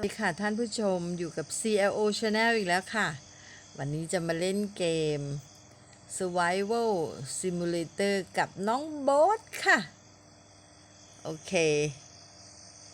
สวัสดีค่ะท่านผู้ชมอยู่กับ CLO Channel อีกแล้วค่ะ วันนี้จะมาเล่นเกม Survival Simulator กับน้องโบ๊ทค่ะ โอเค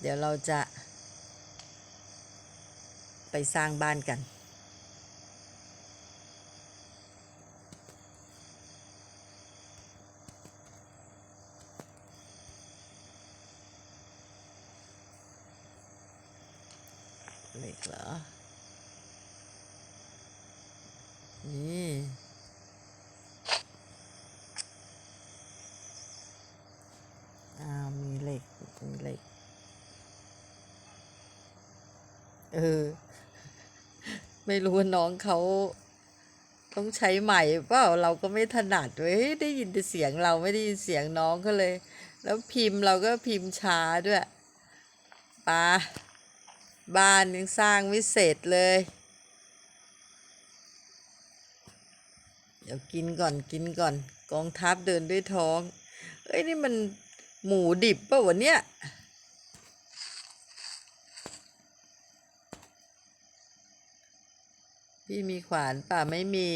เดี๋ยวเราจะ ไปสร้างบ้านกัน เหล็กเหรอ นี่อ้าวมีเหล็กมีเหล็ก เออ ไม่รู้ว่าน้องเขาต้องใช้ใหม่เปล่าเราก็ไม่ถนัดเว้ยได้ยินแต่เสียงเราไม่ได้ยินเสียงน้องก็เลย แล้วพิมพ์เราก็พิมพ์ช้าด้วยปา บ้านยังสร้างไม่เสร็จเลย เดี๋ยวกินก่อนกินก่อน กองทัพเดินด้วยท้อง เอ้ยนี่มันหมูดิบป่ะวะเนี่ยพี่มีขวานป่ะไม่มี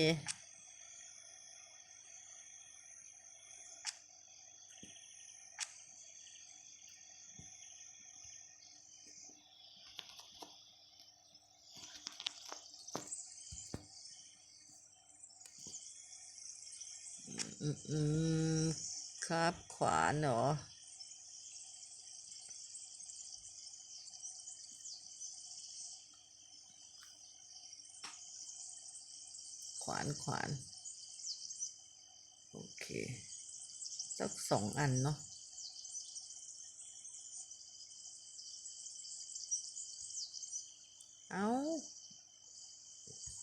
อืมครับขวานเหรอ ขวานขวาน โอเค สักสองอันเนาะเอา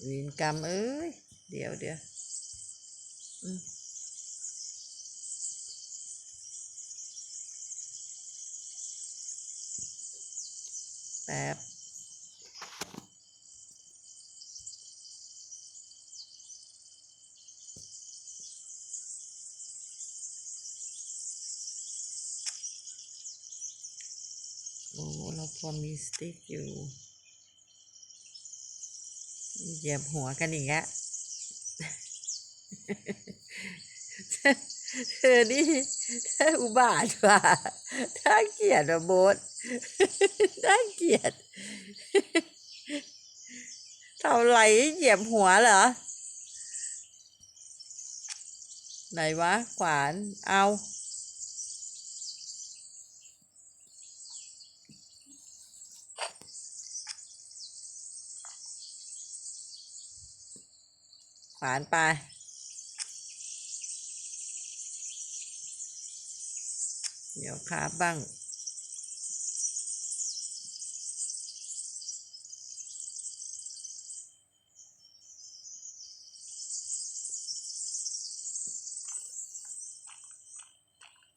วีนกรรมเอ้ย เดี๋ยวเดี๋ยวอืม แป๊บโอ้เราพอมีสติ๊กอยู่ เหยียบหัวกันอีกแล้ว เธอนี่ถ้าอุบาทว่ะน่าเกียดว่ะโบทน่าเกียดเท่าไหร่เหยียบหัวเหรอ ไหนวะ ขวานเอาขวานไป ดี๋ยวครับบ้าง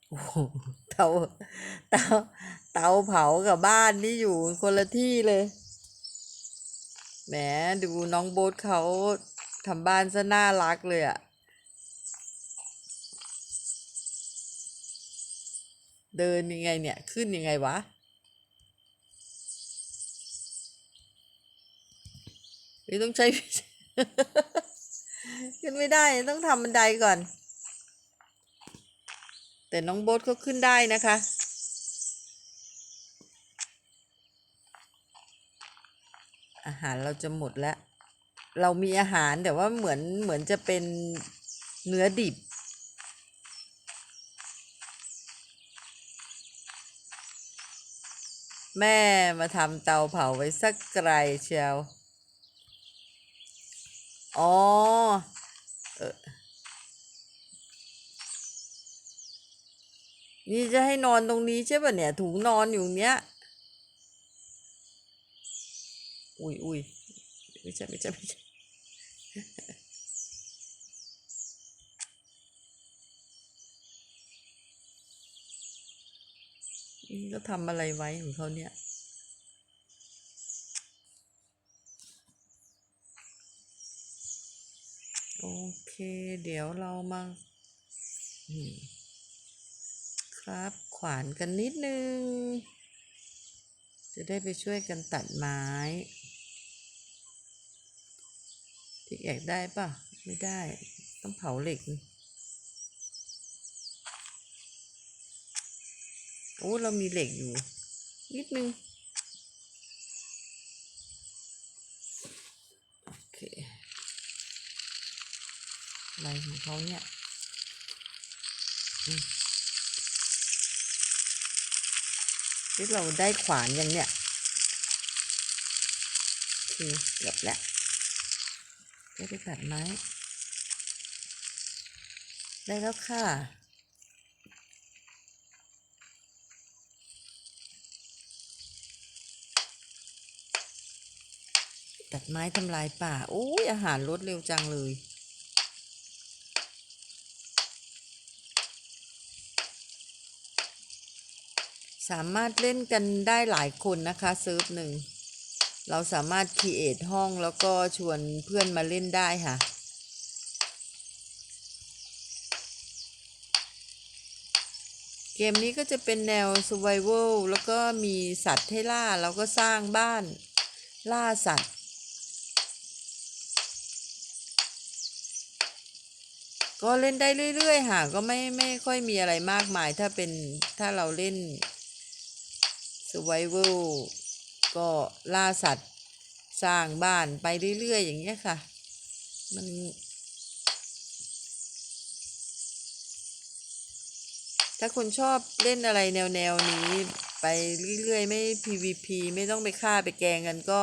โอ้โหเตาเตาเตาเผากับบ้านนี่อยู่คนละที่เลยแหมดูน้องโบ๊ทเขาทำบ้านซะน่ารักเลยอะ เดินยังไงเนี่ย ขึ้นยังไงวะ หรือต้องใช้ขึ้นไม่ได้ต้องทำบันไดก่อน แต่น้องโบ๊ทก็ขึ้นได้นะคะอาหารเราจะหมดแล้ว เรามีอาหารแต่ว่าเหมือนเหมือนจะเป็นเนื้อดิบ แม่มาทำเตาเผาไว้สักไกลเชียว อ๋อเออนี่จะให้นอนตรงนี้ใช่ป่ะเนี่ยถุงนอนอยู่เนี้ย อุ้ยอุ้ยไม่ใช่ไม่ใช่ไม่ใช่ ก็ทำอะไรไว้ของเขาเนี่ย โอเค เดี๋ยวเรามาครับขวานกันนิดนึง จะได้ไปช่วยกันตัดไม้พิกแอกได้ป่ะไม่ได้ ต้องเผาเหล็ก โอ้เรามีเหล็กอยู่ นิดนึง โอเคอะไรของเขาเนี่ยอืมนี่เราได้ขวานยังเนี่ยโอเคเกือบแล้วจะไปตัดไม้ ได้แล้วค่ะ ตัดไม้ทำลายป่า โอ้ยอาหารลดเร็วจังเลย สามารถเล่นกันได้หลายคนนะคะเซิร์ฟหนึ่ง เราสามารถค e เอทห้องแล้วก็ชวนเพื่อนมาเล่นได้ค่ะเกมนี้ก็จะเป็นแนว survival แล้วก็มีสัตว์ให้ล่า แล้วก็สร้างบ้าน ล่าสัตว์ ก็เล่นได้เรื่อยๆค่ะก็ไม่ไม่ค่อยมีอะไรมากมาย ถ้าเป็นถ้าเราเล่น survival ก็ล่าสัตว์สร้างบ้านไปเรื่อยๆ อย่างเงี้ยค่ะ มันถ้าคนชอบเล่นอะไรแนวแนวๆนี้ไปเรื่อยๆ ไม่ PVP ไม่ต้องไปฆ่าไปแกงกันก็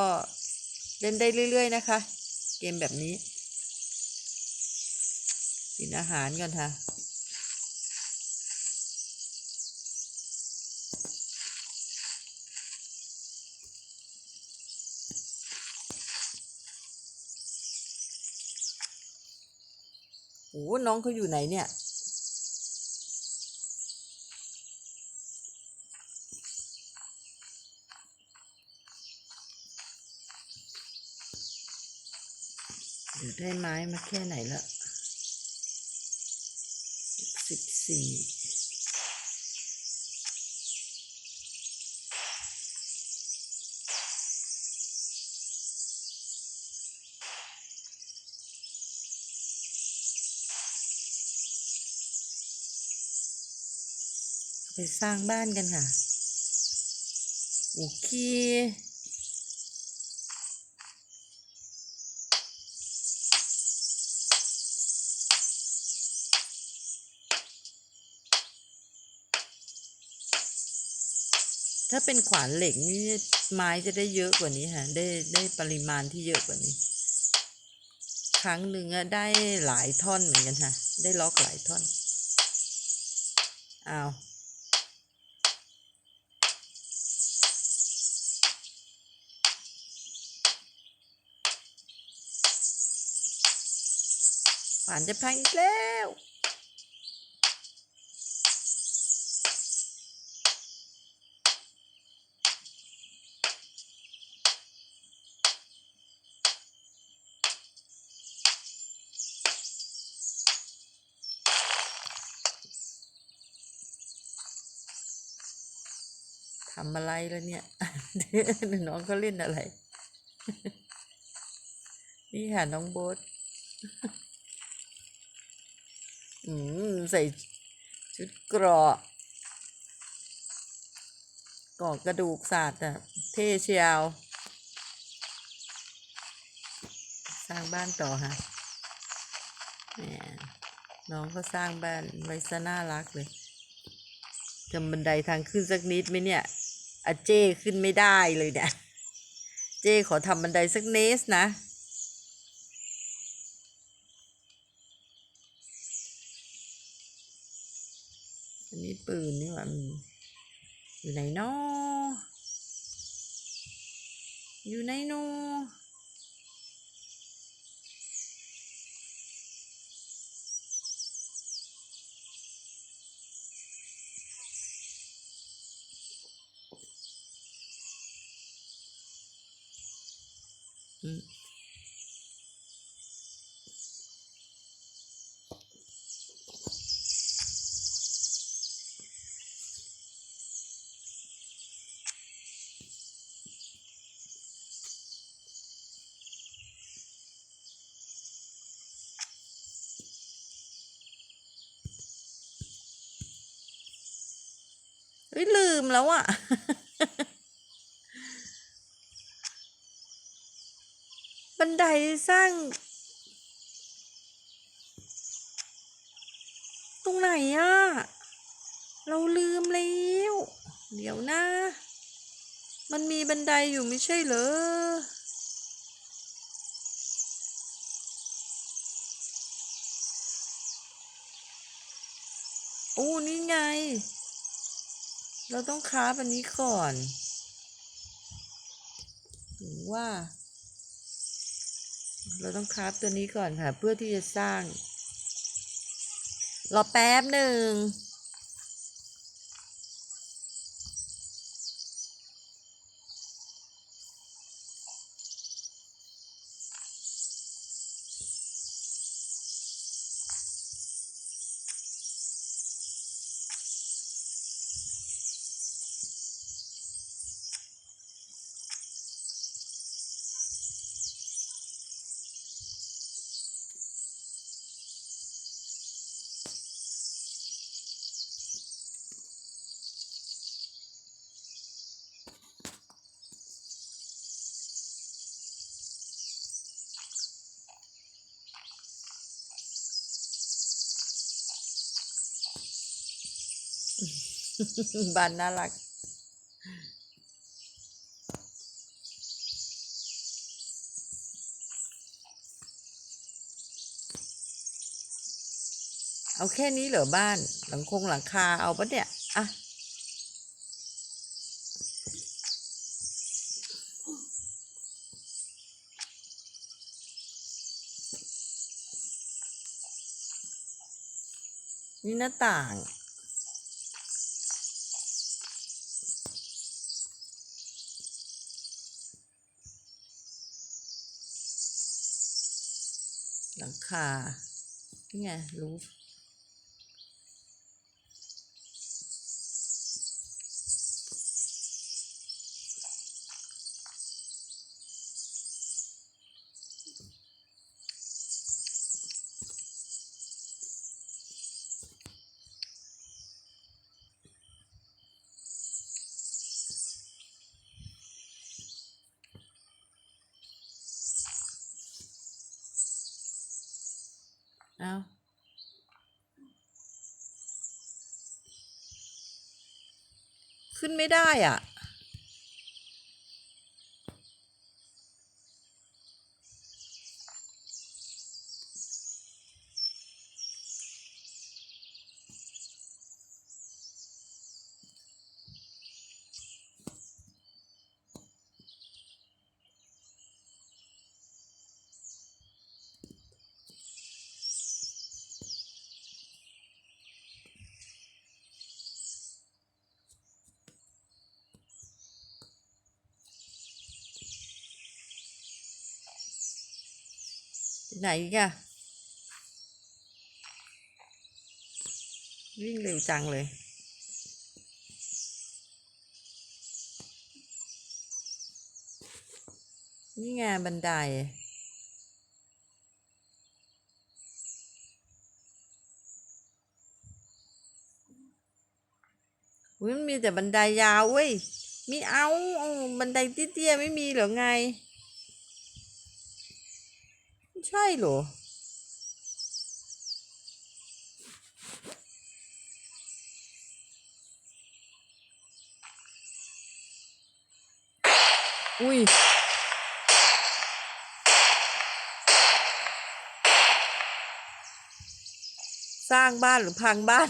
เล่นได้เรื่อยๆ นะคะ เกมแบบนี้ กินอาหารก่อนค่ะ โอ้น้องเขาอยู่ไหนเนี่ยเดี๋ยวได้ไม้มาแค่ไหนละ สี่ไปสร้างบ้านกันค่ะ โอเค ถ้าเป็นขวานเหล็กนี่ไม้จะได้เยอะกว่านี้ค่ะได้ได้ปริมาณที่เยอะกว่านี้ ครั้งหนึ่งอะได้หลายท่อนเหมือนกันค่ะได้ล็อกหลายท่อนอ้าวขวานจะพังอีกแล้ว ทำอะไรแล้วเนี่ยน้องเขาเล่นอะไร นี่ค่ะน้องโบ๊ทอืมใส่ชุดเกราะกาะกระดูกศาสตว์อะเท่เชียว สร้างบ้านต่อฮะน้องก็สร้างบ้านไว้ซะน่ารักเลยทำบันไดทางขึ้นสักนิดไหมเนี่ย อาเจ้ขึ้นไม่ได้เลยเนี่ย เจ้ขอทำบันไดสักเนสนะ อันนี้ปืนนี่ว่ามีอยู่ไหนนาะอยู่ไหนนาะม ลืมแล้วอะบันไดสร้าง ตรงไหนอะ เราลืมแล้ว เดี๋ยวนะ มันมีบันไดอยู่ไม่ใช่เหรอโอ้นี่ไง เราต้องคราฟอันนี้ก่อนถึงว่า เราต้องคราฟตัวนี้ก่อนค่ะ เพื่อที่จะสร้าง รอแป๊บหนึ่ง บานน่ารัก เอาแค่นี้เหรอบ้าน หลังคงหลังคาเอาปะเนี่ย อะนี่หน้าต่าง คานี่ไงรู ขึ้นไม่ได้อะ ไหนกะวิ่งเร็วจังเลย นี่ไงบันไดอุ้ยมันมีแต่บันไดยาวเว้ย มีเอาเอาบันไดเตี้ยๆไม่มีหรอไง ใช่เหรอ อุ้ยสร้างบ้านหรือพังบ้าน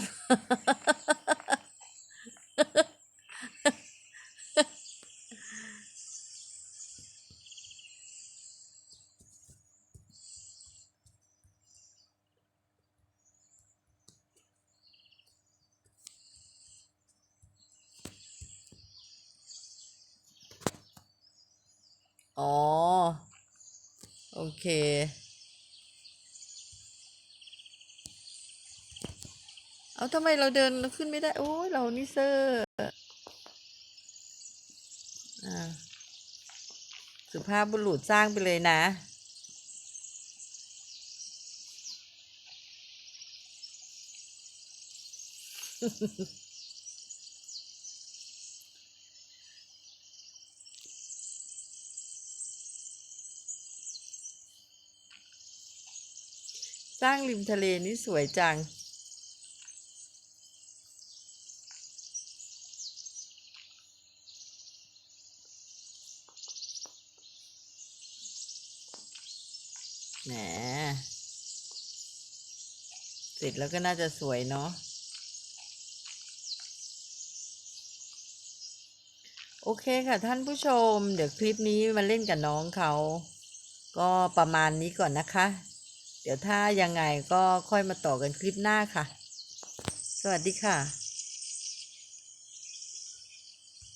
อ๋อ โอ เค เอาทำไมเราเดินขึ้นไม่ได้ โอ้ยเรานี่เซอร์สุภาพบุรุษสร้างไปเลยนะ ร้างริมทะเลนี่สวยจัง แหมเสร็จแล้วก็น่าจะสวยเนาะโอเคค่ะท่านผู้ชม เดี๋ยวคลิปนี้มาเล่นกับน้องเขา ก็ประมาณนี้ก่อนนะคะ เดี๋ยวถ้ายังไงก็ค่อยมาต่อกันคลิปหน้าค่ะ สวัสดีค่ะ